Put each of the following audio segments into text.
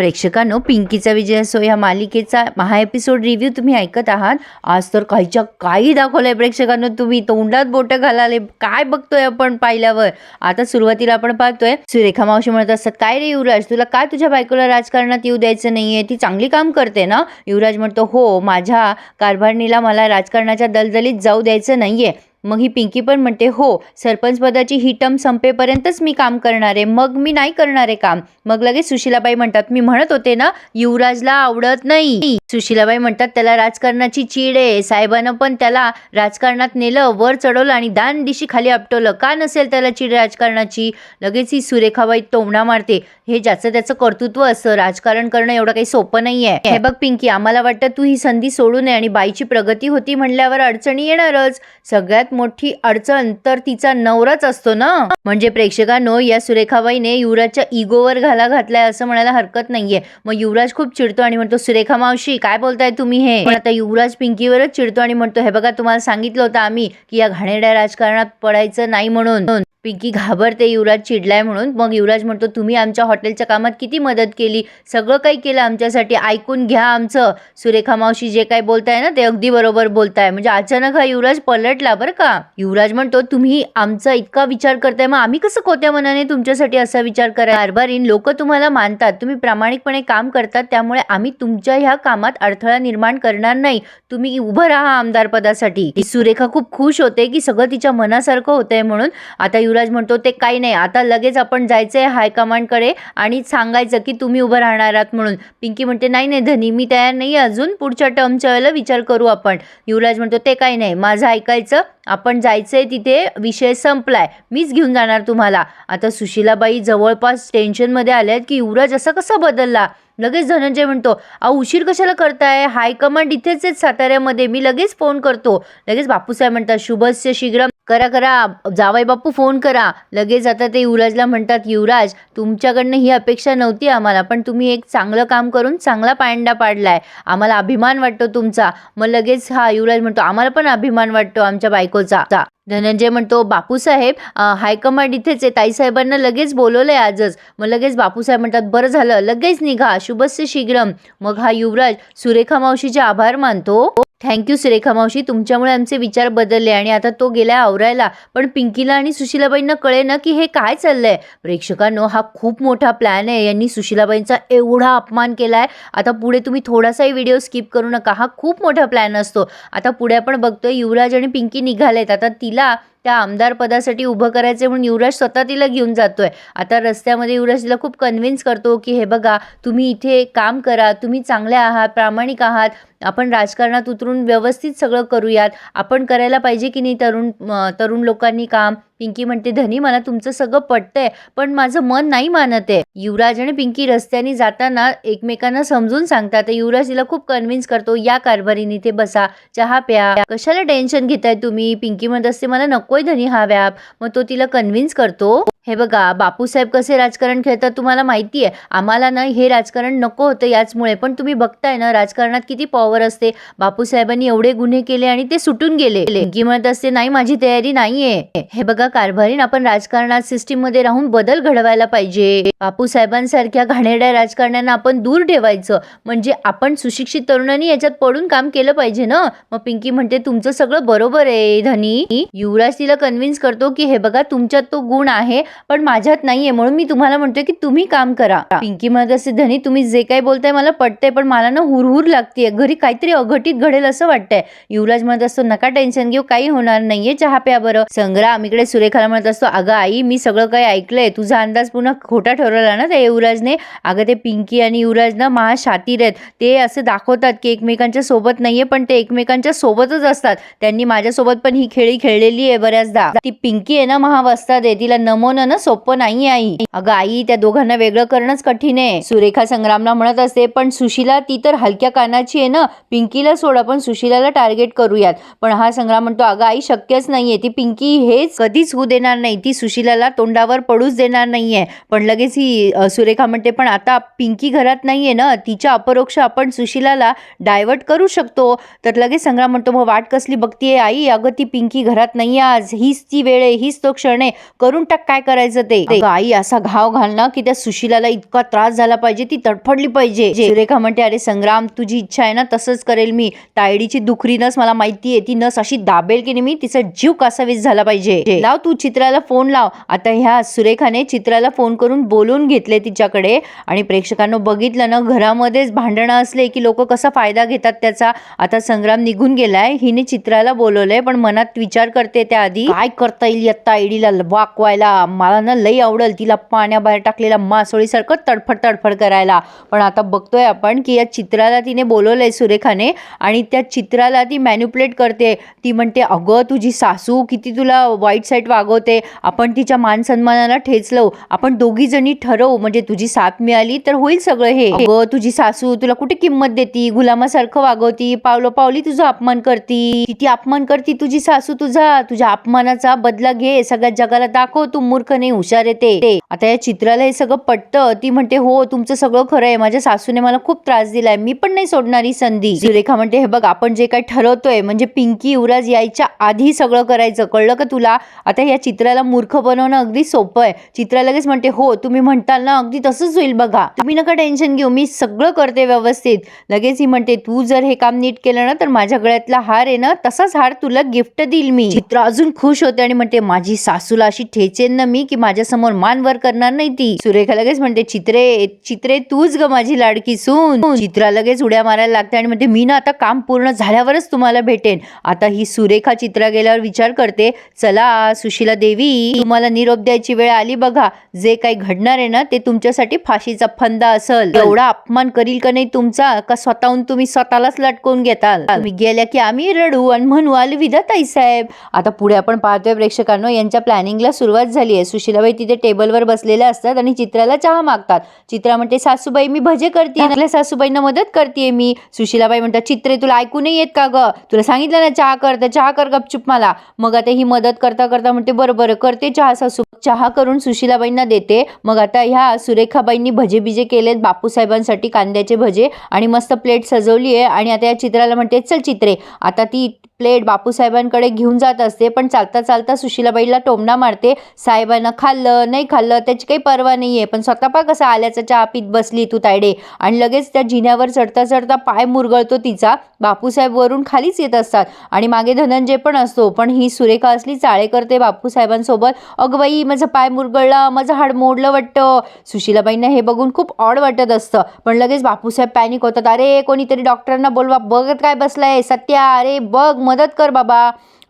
प्रेक्षकांनो पिंकीचा विजय असो या मालिकेचा महा एपिसोड रिव्ह्यू तुम्ही ऐकत आहात. आज तर काहीच्या काही दाखवलंय प्रेक्षकांनो तुम्ही. तोंडात बोटं घालाले. काय बघतोय आपण पाहिल्यावर? आता सुरुवातीला आपण पाहतोय. सुरेखा मावशी म्हणत असतात काय रे युवराज? तुला काय तुझ्या बायकोला राजकारणात येऊ द्यायचं नाहीये? ती चांगली काम करते ना? युवराज म्हणतो हो माझ्या कारभारणीला मला राजकारणाच्या दलदलीत जाऊ द्यायचं नाहीये. मग ही पिंकी पण म्हणते हो सरपंचपदाची ही टर्म संपेपर्यंतच मी काम करणार आहे. मग मी नाही करणार आहे काम. मग लगेच सुशीलाबाई म्हणतात मी म्हणत होते ना युवराजला आवडत नाही. सुशीलाबाई म्हणतात त्याला राजकारणाची चीड आहे. साहेबानं पण त्याला राजकारणात नेलं वर चढवलं आणि दान दिशी खाली आपटवलं. का नसेल त्याला चीड राजकारणाची? लगेच ही सुरेखाबाई तोंडा मारते. हे ज्याचं त्याचं कर्तृत्व असं राजकारण करणं एवढं काही सोपं नाहीये. हे बघ पिंकी आम्हाला वाटतं तू ही संधी सोडू नये आणि बाईची प्रगती होती म्हणल्यावर अडचणी येणारच. सगळ्यात मोठी अडचण तर तिचा नवराच असतो ना? म्हणजे प्रेक्षकांनो या सुरेखाबाईने युवराजच्या इगोवर घाला घातलाय असं म्हणायला हरकत नाहीये. मग युवराज खूप चिडतो आणि म्हणतो सुरेखा मावशी काय बोलताय तुम्ही हे? पण आता युवराज पिंकीवरच चिडतो आणि म्हणतो हे बघा तुम्हाला सांगितलं होतं आम्ही की या घाणेरड्या राजकारणात पडायचं नाही म्हणून. पिंकी घाबरते युवराज चिडलाय म्हणून. मग युवराज म्हणतो तुम्ही आमच्या हॉटेलच्या कामात किती मदत केली? सगळं काही केलं आमच्यासाठी. ऐकून घ्या आमचं. सुरेखा मावशी जे काही बोलताय ना ते अगदी बरोबर बोलताय. म्हणजे अचानक हा युवराज पलटला बरं का. युवराज म्हणतो तुम्ही आमचा इतका विचार करताय. मग आम्ही कसं कोत्या मनाने तुमच्यासाठी असा विचार करा कारभारीन लोक तुम्हाला मानतात. तुम्ही प्रामाणिकपणे काम करतात. त्यामुळे आम्ही तुमच्या ह्या कामात अडथळा निर्माण करणार नाही. तुम्ही उभं राहा आमदार पदासाठी सुरेखा खूप खुश होते की सगळं तिच्या मनासारखं होतंय म्हणून. आता युवराज म्हणतो ते काही नाही. आता लगेच आपण जायचंय हायकमांडकडे आणि सांगायचं की तुम्ही उभं राहणार आहात म्हणून. पिंकी म्हणते नाही नाही धनी मी तयार नाही अजून. पुढच्या टर्मच्या वेळेला विचार करू आपण. युवराज म्हणतो ते काही नाही. माझं ऐकायचं आपण जायचंय तिथे. विषय संपलाय. मीच घेऊन जाणार तुम्हाला. आता सुशीलाबाई जवळपास टेन्शनमध्ये आल्या आहेत की युवराज असा कसा बदलला? लगेच धनंजय म्हणतो अहो उशीर कशाला करताय? हायकमांड इथेच आहेत साताऱ्यामध्ये. मी लगेच फोन करतो. लगेच बापूसाहेब म्हणतात शुभस्य शीघ्र करा करा. जावाई बापू फोन करा. लगेच आता ते युवराजला म्हणतात युवराज तुमच्याकडनं ही अपेक्षा नव्हती आम्हाला पण तुम्ही एक चांगलं काम करून चांगला पायंडा पाडलाय. आम्हाला अभिमान वाटतो तुमचा. मग लगेच हा युवराज म्हणतो आम्हाला पण अभिमान वाटतो आमच्या बायकोचा. धनंजय म्हणतो बापूसाहेब हायकमांड इथेच आहे. ताईसाहेबांना लगेच बोलवलंय आजच. मग लगेच बापूसाहेब म्हणतात बरं झालं लगेच निघा. शुभस्य शीघ्रम. मग हा युवराज सुरेखा मावशीचे आभार मानतो. थँक्यू सुरेखा मावशी. तुमच्यामुळे आमचे विचार बदलले आणि आता तो गेलाय आवरायला. पण पिंकीला आणि सुशीलाबाईंना कळे ना की हे काय चाललंय? प्रेक्षकांनो हा खूप मोठा प्लॅन आहे. यांनी सुशीलाबाईंचा एवढा अपमान केलाय. आता पुढे तुम्ही थोडासाही व्हिडिओ स्किप करू नका. हा खूप मोठा प्लॅन असतो. आता पुढे आपण बघतोय युवराज आणि पिंकी निघालेत. आता तिला त्या आमदार पदासाठी उभं करायचं म्हणून युवराज स्वतः तिला घेऊन जातो आहे आता रस्त्यामध्ये युवराज तिला खूप कन्व्हिन्स करतो की हे बघा तुम्ही इथे काम करा तुम्ही चांगले आहात प्रामाणिक आहात आपण राजकारणात उतरून व्यवस्थित सगळं करूयात आपण करायला पाहिजे की नाही तरुण तरुण लोकांनी काम पिंकी म्हणते धनी मला तुमचं सगळं पटतंय पण माझं मन नाही मानत आहे. युवराज आणि पिंकी रस्त्याने जाताना एकमेकांना समजून सांगतात. तर युवराज तिला खूप कन्व्हिन्स करतो या कारभारीने इथे बसा चहा प्या. कशाला टेन्शन घेताय तुम्ही? पिंकी म्हणत असते मला नकोय धनी हा व्याप. मग तो तिला कन्व्हिन्स करतो हे बघा बापूसाहेब कसे राजकारण खेळतात तुम्हाला माहिती आहे आम्हाला ना हे राजकारण नको होतं याचमुळे पण तुम्ही बघताय ना राजकारणात किती पॉवर असते. बापूसाहेबांनी एवढे गुन्हे केले आणि ते सुटून गेले. पिंकी म्हणत असते नाही माझी तयारी नाहीये. हे बघा कारभारीन आपण राजकारणात सिस्टीममध्ये राहून बदल घडवायला पाहिजे. बापूसाहेबांसारख्या घाणेरड्या राजकारण्यांना आपण दूर ठेवायचं. म्हणजे आपण सुशिक्षित तरुणांनी याच्यात पडून काम केलं पाहिजे ना? मग पिंकी म्हणते तुमचं सगळं बरोबर आहे धनी. युवराज तिला कन्व्हिन्स करतो की हे बघा तुमच्यात तो गुण आहे पण माझ्यात नाहीये. म्हणून मी तुम्हाला म्हणतोय की तुम्ही काम करा. पिंकी म्हणत असते धनी तुम्ही जे काही बोलताय मला पटतंय पण मला ना हुरहुर लागतेय. घरी काहीतरी अघटित घडेल असं वाटतंय. युवराज म्हणत असतो नका टेन्शन घेऊ काही होणार नाहीये. चहा प्या बरं. संग्राम इकडे सुरेखाला म्हणत असतो अगं आई मी सगळं काही ऐकलंय. तुझा अंदाज पुन्हा खोटा ठरवला ना त्या युवराजने? अगं ते पिंकी आणि युवराज ना महाशातीर आहेत. ते असं दाखवतात की एकमेकांच्या सोबत नाहीये पण ते एकमेकांच्या सोबतच असतात. त्यांनी माझ्यासोबत पण ही खेळी खेळलेली आहे बऱ्याचदा. ती पिंकी आहे ना महावस्तात आहे. तिला नमवणं ना सोपं नाही आई. अगं आई त्या दोघांना वेगळं करणंच कठीण आहे. सुरेखा संग्रामला म्हणत असते पण सुशीला ती तर हलक्या कानाची आहे ना. पिंकीला सोडा पण सुशीलाला टार्गेट करूयात. पण हा संग्राम म्हणतो अगं आई शक्यच नाहीये. ती पिंकी हेच कधीच कधीच होऊ देणार नाही. ती सुशिलाला तोंडावर पडूच देणार नाहीये. पण लगेच ही सुरेखा म्हणते पण आता पिंकी घरात नाहीये ना? तिच्या अपरोक्ष आपण सुशिलाला डायव्हर्ट करू शकतो. तर लगेच संग्राम म्हणतो मग वाट कसली बघतीये आई? अगं ती पिंकी घरात नाही आज. हीच ती वेळ आहे. हीच तो क्षण आहे. करून टाक काय करायचं ते. आई असा घाव घाल ना की त्या सुशिलाला इतका त्रास झाला पाहिजे. ती तडफडली पाहिजे. सुरेखा म्हणते अरे संग्राम तुझी इच्छा आहे ना तसंच करेल मी. तायडीची दुखरी नस मला माहिती आहे ती नस अशी दाबेल की नाही मी? तिचा जीव कासावीस झाला पाहिजे. लाव तू चित्राला फोन लाव. आता ह्या सुरेखाने चित्राला फोन करून बोलून घेतले तिच्याकडे. आणि प्रेक्षकांना बघितलं ना घरामध्येच भांडणं असले की लोक कसा फायदा घेतात त्याचा. आता संग्राम निघून गेलाय. हिने चित्राला बोलवलंय पण मनात विचार करते त्याआधी. काय करता येईल आत्ता तायडीला वाकवायला? मला ना लई आवडल तिला पाण्याबाहेर टाकलेला मासोळीसारखं तडफड तडफड करायला. पण आता बघतोय आपण की या चित्राला तिने बोलवलंय सुरेखाने आणि त्या चित्राला ती मॅन्युप्लेट करते. ती म्हणते अगं तुझी सासू किती तुला वाईट साईड साईट वागवते आपण तिच्या मान सन्मानाला ठेच लावू आपण दोघी जणी ठरवू म्हणजे तुझी साथ मिळाली तर होईल सगळं हे. अगं तुझी सासू तुला कुठे किंमत देती? गुलामासारखं वागवती पावलं पावली तुझा अपमान करती. किती अपमान करती तुझी सासू तुझा? तुझ्या अपमानाचा बदला घे सगळ्या जगाला दाखव तू मूर्ख नाही हुशार येते आता या चित्राला हे सगळं पटतं ती म्हणते हो तुमचं सगळं खरं आहे माझ्या सासूने मला खूप त्रास दिलाय मी पण नाही सोडणारी संधी. सुरेखा म्हणते हे बघ आपण जे काही ठरवतोय म्हणजे पिंकी युवराज यायच्या आधी सगळं करायचं कळलं का तुला? आता या चित्राला मूर्ख बनवणं अगदी सोपं आहे. चित्रा लगेच म्हणते हो तुम्ही म्हणताल ना अगदी तसंच होईल बघा. तुम्ही नका टेन्शन घेऊ मी सगळं करते व्यवस्थित. लगेच ही म्हणते तू जर हे काम नीट केलं ना तर माझ्या गळ्यातला हार आहे ना तसाच हार तुला गिफ्ट देईल मी. चित्र अजून खुश होते आणि म्हणते माझी सासूला अशी ठेचेन ना मी की माझ्यासमोर मान वर करणार नाही ती. सुरेखा लगेच म्हणते चित्रे चित्रे तूच ग माझी लाडकी सून. चित्रा लगेच उड्या मारायला लागते आणि म्हणते मी ना आता काम पूर्ण झाल्यावरच तुम्हाला भेटेन. आता ही सुरेखा चित्रा गेल्यावर विचार करते चला सुशीला देवी तुम्हाला निरोप द्यायची वेळ आली बघा. जे काही घडणार आहे ना ते तुमच्यासाठी फाशीचा फंदा असल. एवढा अपमान करील का नाही तुमचा? का स्वतःहून तुम्ही स्वतःलाच लटकवून घेताल? तुम्ही गेल्या की आम्ही रडू आणि म्हणू अलविदा ताई साहेब आता पुढे आपण पाहतोय प्रेक्षकांनो यांच्या प्लॅनिंगला सुरुवात झाली आहे. सुशीलाबाई तिथे टेबलवर बसलेल्या असतात आणि चित्राला चहा मागतात. चित्रा म्हणते सासूबाई मी भजे करते आपल्या सासूबाईंना मदत करते मी. सुशीलाबाई म्हणतात चित्रे तुला ऐकू नाही येत का ग? तुला सांगितलं ना चहा कर तर चहा कर गपचूप मला. मग आता ही मदत करता करता म्हणते बरं बरं करते चहा सासू. चहा करून सुशीलाबाईंना देते. मग आता ह्या सुरेखाबाईंनी भजे बिजे केलेत बापूसाहेबांसाठी कांद्याचे भजे आणि मस्त प्लेट सजवली आहे. आणि आता या चित्राला म्हणते चल चित्रे आता ती प्लेट बापूसाहेबांकडे घेऊन जात असते पण चालता चालता सुशीलाबाईला टोमणा मारते. साहेबांना खाल्लं नाही खाल्लं त्याची काही पर्वा नाही आहे पण स्वतः पा कसा आल्याचा चहा पीत बसली तू तायडे. आणि लगेच त्या जिन्यावर चढता चढता पाय मुरगळतो तिचा. बापूसाहेब वरून खालीच येत असतात. आणि मागे धनंजय पण असतो पण ही सुरेखा असली चाळे करते बापूसाहेबांसोबत. अगं बाई माझा पाय मुरगळला माझं हाड मोडलं वाटतं. सुशीलाबाईंना हे बघून खूप ऑड वाटत असतं. पण लगेच बापूसाहेब पॅनिक होतात. अरे कोणीतरी डॉक्टरांना बोलवा बघत काय बसलाय? सत्या अरे बघ मदत कर बाबा.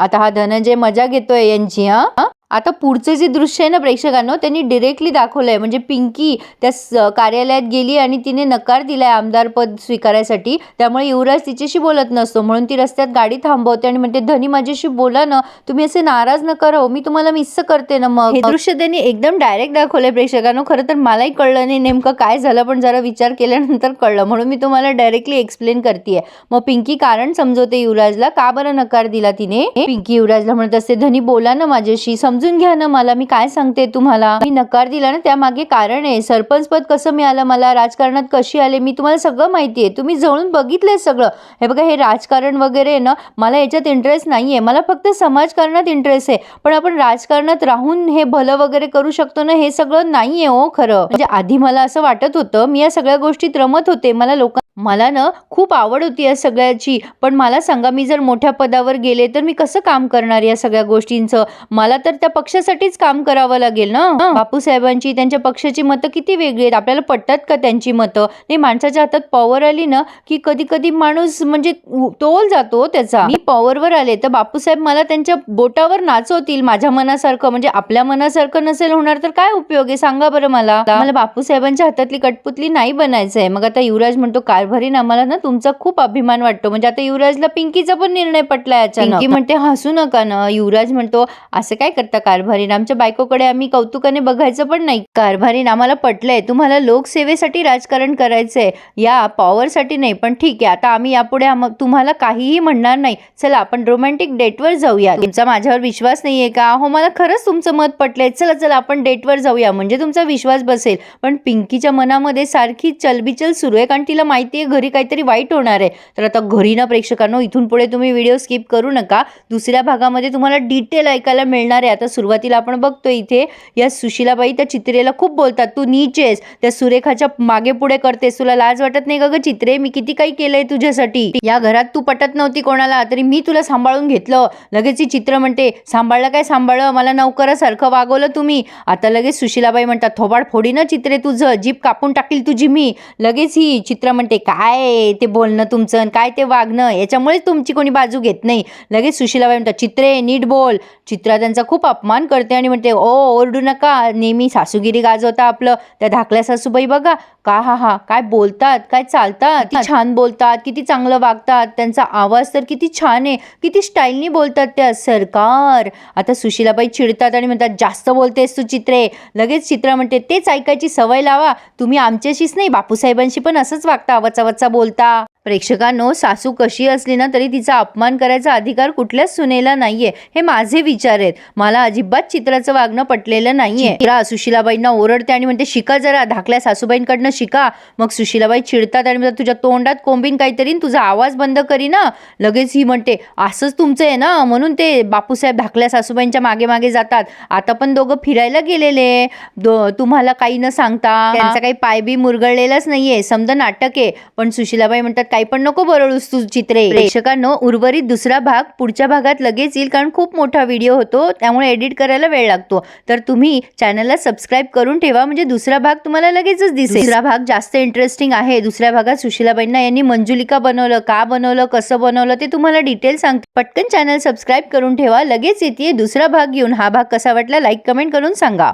आता हा धनंजय मजा घेतोय यांची हा? आता पुढचे जे दृश्य आहे ना प्रेक्षकांनो त्यांनी डिरेक्टली दाखवलं आहे म्हणजे पिंकी त्या स- कार्यालयात गेली आणि तिने नकार दिला आहे आमदारपद स्वीकारायसाठी. त्यामुळे युवराज तिच्याशी बोलत नसतो. म्हणून ती रस्त्यात गाडी थांबवते आणि म्हणते धनी माझ्याशी बोला ना. तुम्ही असे नाराज नका राहू हो. मी तुम्हाला मिस करते ना मग. हे दृश्य त्यांनी एकदम डायरेक्ट दाखवलंय प्रेक्षकांनो. खरं तर मलाही कळलं नाही. नेमकं काय झालं पण जरा विचार केल्यानंतर कळलं. म्हणून मी तुम्हाला डायरेक्टली एक्सप्लेन करते मग पिंकी कारण समजवते युवराजला. का बरं नकार दिला तिने? पिंकी युवराजला म्हणत असते धनी बोला ना माझ्याशी. समज समजून घ्या ना मला मी काय सांगते तुम्हाला? मी नकार दिला ना त्यामागे कारण आहे. सरपंच पद कसं मिळालं मला? राजकारणात कशी आले? मी तुम्हाला सगळं माहिती आहे. तुम्ही जवळून बघितलंय सगळं. हे बघा हे राजकारण वगैरे आहे ना मला याच्यात इंटरेस्ट नाहीये. मला फक्त समाजकारणात इंटरेस्ट आहे. पण आपण राजकारणात राहून हे भलं वगैरे करू शकतो ना हे सगळं नाहीये हो खरं. म्हणजे आधी मला असं वाटत होतं मी या सगळ्या गोष्टीत रमत होते. मला लोक मला ना खूप आवड होती या सगळ्याची. पण मला सांगा मी जर मोठ्या पदावर गेले तर मी कसं काम करणार या सगळ्या गोष्टींचं? मला तर त्या पक्षासाठीच काम करावं लागेल ना? बापू साहेबांची त्यांच्या पक्षाची मतं किती वेगळी आहेत? आपल्याला पटतात का त्यांची मतं? नाही माणसाच्या हातात पॉवर आली ना की कधी कधी माणूस म्हणजे तोल जातो त्याचा. मी पॉवरवर आले तर बापूसाहेब मला त्यांच्या बोटावर नाचवतील माझ्या मनासारखं. म्हणजे आपल्या मनासारखं नसेल होणार तर काय उपयोग आहे? सांगा बरं मला. मला बापूसाहेबांच्या हातातली कटपुतली नाही बनायचं आहे मग आता युवराज म्हणतो काय कारभारीन आम्हाला ना तुमचा खूप अभिमान वाटतो. म्हणजे आता युवराजला पिंकीचा पण निर्णय पटला पिंकी म्हणते हसू नका ना. युवराज म्हणतो असं काय करता कारभारीन? आमच्या बायकोकडे आम्ही कौतुकाने बघायचं पण नाही. कारभारीन आम्हाला पटलंय. तुम्हाला लोकसेवेसाठी राजकारण करायचंय. या पॉवरसाठी नाही पण ठीक आहे. आता आम्ही यापुढे तुम्हाला काहीही म्हणणार नाही. चला आपण रोमॅन्टिक डेटवर जाऊया. तुमचा माझ्यावर विश्वास नाहीये का? हो मला खरंच तुमचं मत पटलंय. चला चला आपण डेटवर जाऊया. म्हणजे तुमचा विश्वास बसेल. पण पिंकीच्या मनामध्ये सारखी चलबिचल सुरू आहे कारण तिला माहिती आहे घरी काहीतरी वाईट होणार आहे. तर आता घरी ना प्रेक्षकांनो इथून पुढे तुम्ही व्हिडिओ स्किप करू नका. दुसऱ्या भागामध्ये तुम्हाला डिटेल ऐकायला मिळणार आहे. आता सुरुवातीला आपण बघतोय इथे या सुशिलाबाई त्या चित्रेला खूप बोलतात तू नीचेस त्या सुरेखाच्या मागे पुढे करतेस. तुला लाज वाटत नाही का ग चित्रे? मी किती काही केलंय तुझ्यासाठी. या घरात तू पटत नव्हती कोणाला तरी मी तुला सांभाळून घेतलं. लगेच ही चित्र म्हणते सांभाळलं काय सांभाळलं? मला नौकरासारखं वागवलं तुम्ही. आता लगेच सुशिलाबाई म्हणतात थोबाड फोडी ना चित्रे तुझं. जीप कापून टाकील तुझी मी. लगेच ही चित्र म्हणते काय ते बोलणं तुमचं आणि काय ते वागणं? याच्यामुळेच तुमची कोणी बाजू घेत नाही. लगेच सुशिलाबाई म्हणतात चित्रे नीट बोल. चित्रा त्यांचा खूप अपमान करते आणि म्हणते ओ ओरडू नका. नेहमी सासूगिरी गाजवता आपलं. त्या धाकल्या सासूबाई बघा. का हा हा काय बोलतात काय चालतात? किती छान बोलतात किती चांगलं वागतात. त्यांचा आवाज तर किती छान आहे. किती स्टाईलनी बोलतात त्या. सरकार. आता सुशिलाबाई चिडतात आणि म्हणतात जास्त बोलतेस तू चित्रे. लगेच चित्रा म्हणते तेच ऐकायची सवय लावा. तुम्ही आमच्याशीच नाही बापूसाहेबांशी पण असंच वागता. वचा वचा बोलता. प्रेक्षकांनो सासू कशी असली ना तरी तिचा अपमान करायचा अधिकार कुठल्याच सुनेला नाहीये हे माझे विचार आहेत. मला अजिबात चित्राचं वागणं पटलेलं नाहीये. चित्रा सुशिलाबाईंना ओरडते आणि म्हणते शिका जरा धाकल्या सासूबाईंकडनं शिका. मग सुशिलाबाई चिडतात आणि म्हणतात तुझ्या तोंडात कोंबीन काहीतरी तुझा आवाज बंद करी ना. लगेच ही म्हणते असंच तुमचं आहे ना? म्हणून ते बापूसाहेब धाकल्या सासूबाईंच्या मागे मागे जातात. आता पण दोघं फिरायला गेलेले तुम्हाला काही न सांगता त्यांचा काही पाय बी मुरगळलेलाच नाहीये. समजा नाटक आहे. पण सुशिलाबाई म्हणतात काही पण नको बरळूस तू चित्रे. प्रेक्षकांनो उर्वरित दुसरा भाग पुढच्या भागात लगेच येईल कारण खूप मोठा व्हिडिओ होतो त्यामुळे एडिट करायला वेळ लागतो. तर तुम्ही चॅनलला सबस्क्राईब करून ठेवा म्हणजे दुसरा भाग तुम्हाला लगेचच दिसेल. दुसरा भाग जास्त इंटरेस्टिंग आहे. दुसऱ्या भागात सुशिलाबाईंना यांनी मंजुलिका बनवलं का बनवलं कसं बनवलं ते तुम्हाला डिटेल सांगते. पटकन चॅनल सबस्क्राईब करून ठेवा लगेच येते दुसरा भाग घेऊन हा भाग कसा वाटला लाईक कमेंट करून सांगा.